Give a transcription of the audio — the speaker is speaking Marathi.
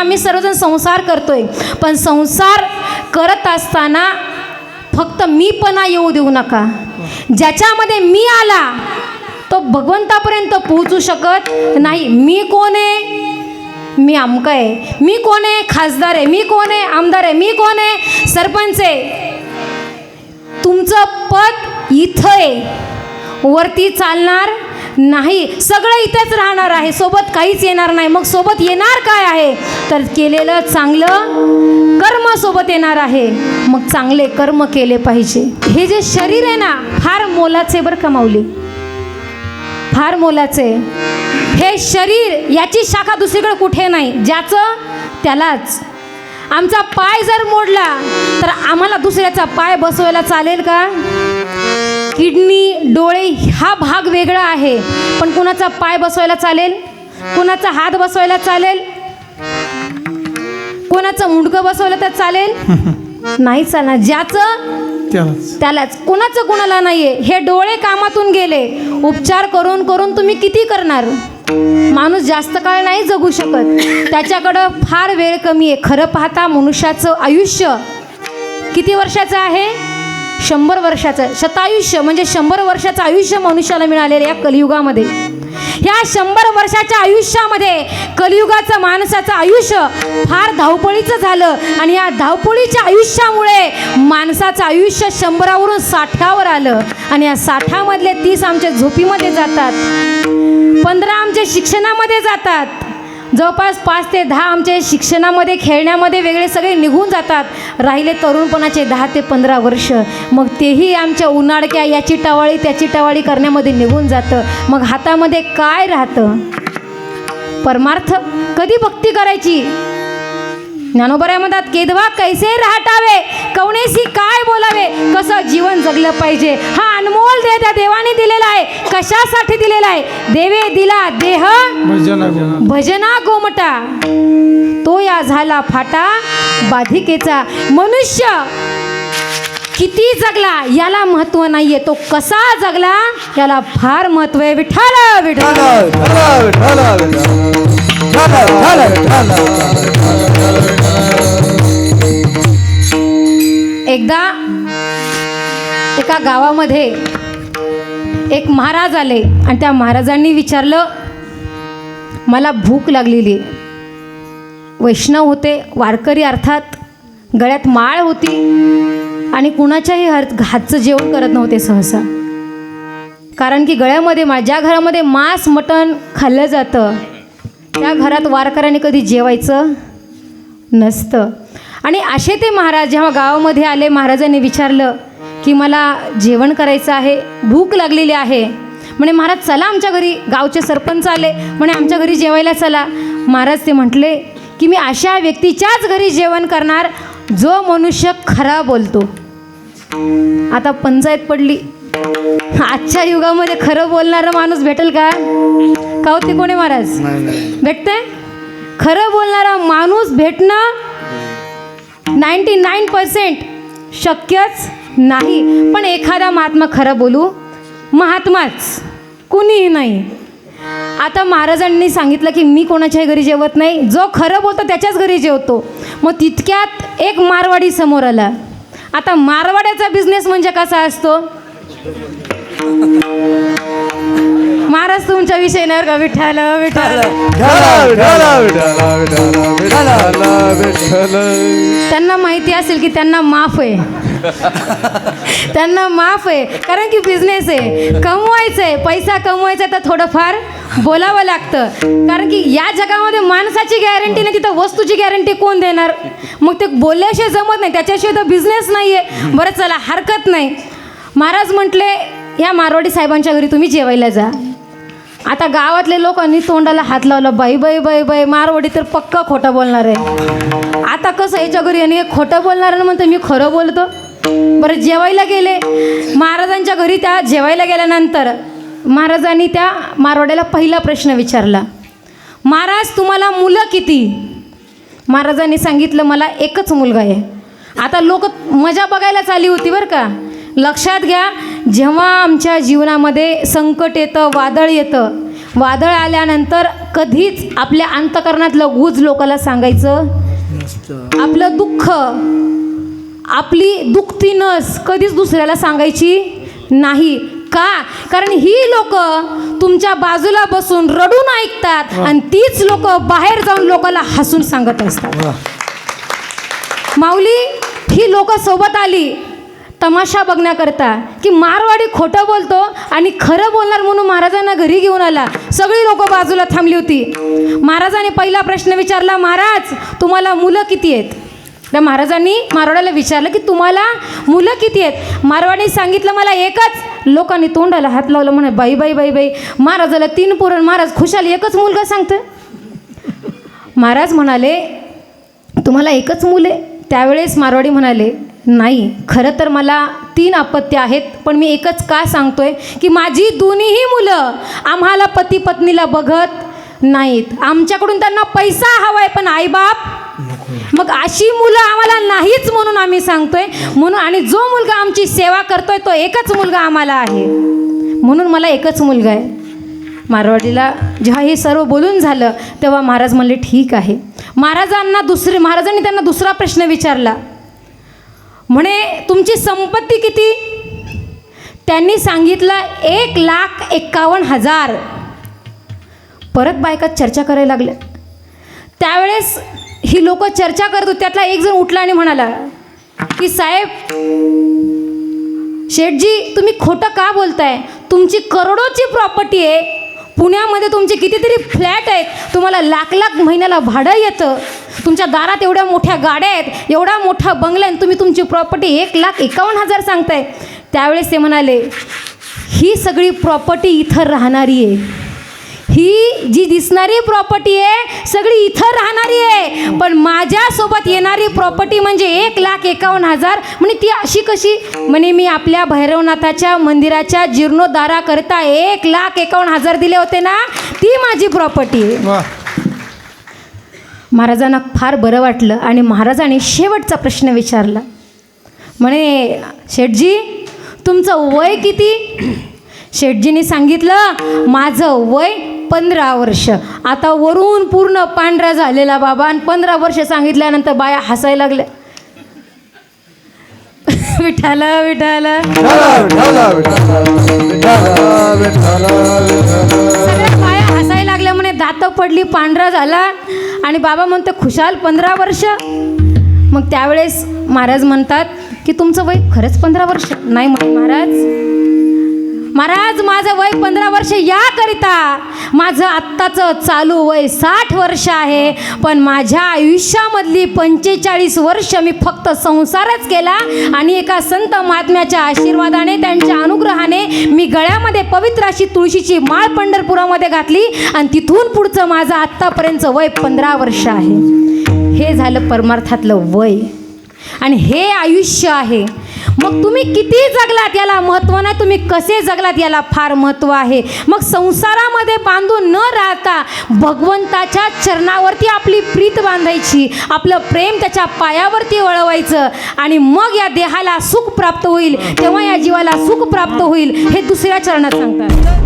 आम्ही सर्वजण संसार करतोय. पण संसार करत असताना फक्त मीपणा येऊ देऊ नका. ज्याच्यामध्ये मी आला तो भगवंतापर्यंत पोहोचू शकत नाही. मी कोण आहे? मी अमक आहे. मी कोण आहे? खासदार आहे. मी कोण आहे? आमदार आहे. मी कोण आहे? सरपंच आहे. तुमचं पद इथं आहे. वरती चालणार नाही सगळं इथंच राहणार आहे. सोबत काहीच येणार नाही. मग सोबत येणार काय आहे? तर केलेलं चांगलं कर्म सोबत येणार आहे. मग चांगले कर्म केले पाहिजे. हे जे शरीर आहे ना फार मोलाचे बरं कमावली फार मोलाचे. हे शरीर याची शाखा दुसरीकडे कुठे नाही. ज्याचं त्यालाच. आमचा पाय जर मोडला तर आम्हाला दुसऱ्याचा पाय बसवायला चालेल का? किडनी डोळे हा भाग वेगळा आहे. पण कुणाचा पाय बसवायला चालेल? कुणाचा हात बसवायला चालेल? कोणाचं मुंडकं बसवलं तर चालेल? नाही चालणार. ज्याचं त्यालाच. कुणाचं कुणाला नाहीये. हे डोळे कामातून गेले. उपचार करून करून तुम्ही किती करणार? माणूस जास्त काळ नाही जगू शकत. त्याच्याकडं फार वेळ कमी आहे. खरं पाहता मनुष्याचं आयुष्य किती वर्षाचं आहे? शंभर वर्षाचं शतायुष्य म्हणजे शंभर वर्षाचं आयुष्य मनुष्याला मिळालेलं या कलियुगामध्ये. या शंभर वर्षाच्या आयुष्यामध्ये कलियुगाचं माणसाचं आयुष्य फार धावपळीचं झालं आणि या धावपळीच्या आयुष्यामुळे माणसाचं आयुष्य शंभरावरून साठावर आलं आणि या साठामधले तीस आमच्या झोपीमध्ये जातात. पंधरा आमच्या शिक्षणामध्ये जातात. जवळपास पाच ते दहा आमचे शिक्षणामध्ये खेळण्यामध्ये वेगळे सगळे निघून जातात. राहिले तरुणपणाचे दहा ते पंधरा वर्ष. मग तेही आमच्या उन्हाळक्या याची टवाळी त्याची टवाळी करण्यामध्ये निघून जातं. मग हातामध्ये काय राहतं? परमार्थ कधी भक्ती करायची? ज्ञानोबऱ्या म्हणतात केदवा कैसे राहटावे? कवणेसी काय बोलावे? कसं जीवन जगलं पाहिजे? हा अनमोल देह त्या देवाने दिलेला आहे. कशासाठी दिलेला आहे? देवे दिला देह भजना गोमटा. तो या झाला फाटा बाधिकेचा. मनुष्य किती जगला याला महत्त्व नाहीये. तो कसा जगला याला फार महत्त्व आहे. विठाला विठाला एकदा एका गावामध्ये एक महाराज आले आणि त्या महाराजांनी विचारलं मला भूक लागलेली वैष्णव होते वारकरी अर्थात गळ्यात माळ होती आणि कुणाच्याही हर हातचं जेवण करत नव्हते सहसा. कारण की गळ्यामध्ये मा ज्या घरामध्ये मांस मटण खाल्लं जातं त्या घरात वारकऱ्याने कधी जेवायचं नसतं. आणि असे ते महाराज जेव्हा गावामध्ये आले महाराजांनी विचारलं की मला जेवण करायचं आहे भूक लागलेली आहे. म्हणे महाराज चला आमच्या घरी. गावचे सरपंच आले. म्हणे आमच्या घरी जेवायला चला. महाराज ते म्हटले की मी अशा व्यक्तीच्याच घरी जेवण करणार जो मनुष्य खरा बोलतो. आता पंचायत पडली. आजच्या युगामध्ये खरं बोलणारा माणूस भेटेल का? का होते कोणी महाराज? भेटते खरं बोलणारा माणूस भेटणं नाईंटी नाईन पर्सेंट शक्यच नाही. पण एखादा महात्मा खरं बोलू महात्माच कुणीही नाही. आता महाराजांनी सांगितलं की मी कोणाच्याही घरी जेवत नाही जो खरं बोलतो त्याच्याच घरी जेवतो. मग तितक्यात एक मारवाडी समोर आला. आता मारवाड्याचा बिझनेस म्हणजे कसा असतो? महाराज तुमच्या विषय नाही विठाल विठाल विठ्ठल त्यांना माहिती असेल की त्यांना माफ आहे. त्यांना माफ आहे. कारण की बिझनेस आहे. कमवायचं आहे. पैसा कमवायचा तर थोडंफार बोलावं लागतं. कारण की या जगामध्ये माणसाची गॅरंटी नाही तिथं वस्तूची गॅरंटी कोण देणार? मग ते बोलल्याशिवाय जमत नाही. त्याच्याशिवाय तर बिझनेस नाही आहे बरं चला हरकत नाही. महाराज म्हटले या मारवाडी साहेबांच्या घरी तुम्ही जेवायला जा. आता गावातले लोकांनी तोंडाला हात लावला बाई बाई बाई बाई मारवाडी तर पक्का खोटं बोलणार आहे. आता कसं याच्या घरी आणि हे खोटं बोलणार म्हणतो मी खरं बोलतो. बरं जेवायला गेले. महाराजांच्या घरी त्या जेवायला गेल्यानंतर महाराजांनी त्या मारवाड्याला पहिला प्रश्न विचारला महाराज तुम्हाला मुलं किती? महाराजांनी सांगितलं मला एकच मुलगा आहे. आता लोक मजा बघायला चाली होती बरं का. लक्षात घ्या जेव्हा आमच्या जीवनामध्ये संकट येतं वादळ येतं वादळ आल्यानंतर कधीच आपल्या अंतकरणातलं गुज लोकाला सांगायचं? आपलं दुःख आपली दुखती नस कधीच दुसऱ्याला सांगायची नाही. का? कारण ही लोक तुमच्या बाजूला बसून रडून ऐकतात आणि तीच लोक बाहेर जाऊन लोकांना हसून सांगत असतात. माऊली ही लोक सोबत आली. तमाशा बघण्याकरता की मारवाडी खोटं बोलतो आणि खरं बोलणार म्हणून महाराजांना घरी घेऊन आला. सगळी लोक बाजूला थांबली होती. महाराजांनी पहिला प्रश्न विचारला महाराज तुम्हाला मुलं किती आहेत? त्या महाराजांनी मारवाड्याला विचारलं की तुम्हाला मुलं किती आहेत? मारवाडी सांगितलं मला एकच. लोकांनी तोंडाला हात लावलं म्हणे बाई बाई बाई बाई महाराजाला तीन पुरण महाराज खुशाल एकच मुलगा सांगतं. महाराज म्हणाले तुम्हाला एकच मुले त्यावेळेस मारवाडी म्हणाले नाही खरं तर मला तीन अपत्य आहेत पण मी एकच का सांगतो आहे की माझी दोन्हीही मुलं आम्हाला पती पत्नीला बघत नाहीत. आमच्याकडून त्यांना पैसा हवा आहे पण आईबाप मग अशी मुलं आम्हाला नाहीच म्हणून आम्ही सांगतोय. म्हणून आणि जो मुलगा आमची सेवा करतोय तो एकच मुलगा आम्हाला आहे. म्हणून मला एकच मुलगा आहे. मारवाडीला जेव्हा हे सर्व बोलून झालं तेव्हा महाराज म्हणले ठीक आहे. महाराजांना दुसरे महाराजांनी त्यांना दुसरा प्रश्न विचारला. म्हणे तुमची संपत्ती किती? त्यांनी सांगितलं एक लाख एक्कावन्न हजार. परत बायका चर्चा करायला लागल्या. त्यावेळेस ही लोक चर्चा करत होती त्यातला एक जण उठला आणि म्हणाला की साहेब शेठजी तुम्ही खोटं का बोलताय? तुमची करोडोची प्रॉपर्टी आहे. पुण्यामध्ये तुमचे कितीतरी फ्लॅट आहेत. तुम्हाला लाख लाख महिन्याला भाडं येतं. तुमच्या दारात एवढ्या मोठ्या गाड्या आहेत एवढा मोठा बंगला आहे आणि तुम्ही तुमची प्रॉपर्टी एक लाख एकावन्न हजार सांगताय. त्यावेळेस ते म्हणाले ही सगळी प्रॉपर्टी इथं राहणारी आहे. ही जी दिसणारी प्रॉपर्टी आहे सगळी इथं राहणारी आहे. पण माझ्यासोबत येणारी प्रॉपर्टी म्हणजे एक लाख एकावन्न हजार. म्हणजे ती अशी कशी? म्हणे मी आपल्या भैरवनाथाच्या मंदिराच्या जीर्णोद्धाराकरता एक लाख एकावन्न हजार दिले होते ना ती माझी प्रॉपर्टी आहे. महाराजांना फार बरं वाटलं आणि महाराजांनी शेवटचा प्रश्न विचारला. म्हणे शेठजी तुमचं वय किती? शेठजीने सांगितलं माझं वय पंधरा वर्ष. आता वरून पूर्ण पांढरा झालेला बाबा आणि पंधरा वर्ष सांगितल्यानंतर बाया हसायला लागल्या. विठाला विठाला. बाया हसायला लागल्या. म्हणे दात पडली पांढरा झाला. आणि बाबा म्हणतो खुशाल पंधरा वर्ष. मग त्यावेळेस महाराज म्हणतात की तुमचं वय खरंच पंधरा वर्ष नाही महाराज. महाराज माझं वय पंधरा वर्ष याकरिता माझं आत्ताचं चालू वय साठ वर्ष आहे पण माझ्या आयुष्यामधली पंचेचाळीस वर्ष मी फक्त संसारच केला आणि एका संत महात्म्याच्या आशीर्वादाने त्यांच्या अनुग्रहाने मी गळ्यामध्ये पवित्र अशी तुळशीची माळ पंढरपुरामध्ये घातली आणि तिथून पुढचं माझं आत्तापर्यंतचं वय पंधरा वर्ष आहे. हे झालं परमार्थातलं वय. आणि हे आयुष्य आहे मग तुम्ही किती जगलात याला महत्त्व नाही तुम्ही कसे जगलात याला फार महत्त्व आहे? मग संसारामध्ये बांधून न राहता भगवंताच्या चरणावरती आपली प्रीत बांधायची आपलं प्रेम त्याच्या पायावरती वळवायचं आणि मग या देहाला सुख प्राप्त होईल. तेव्हा या जीवाला सुख प्राप्त होईल हे दुसऱ्या चरणात सांगतात.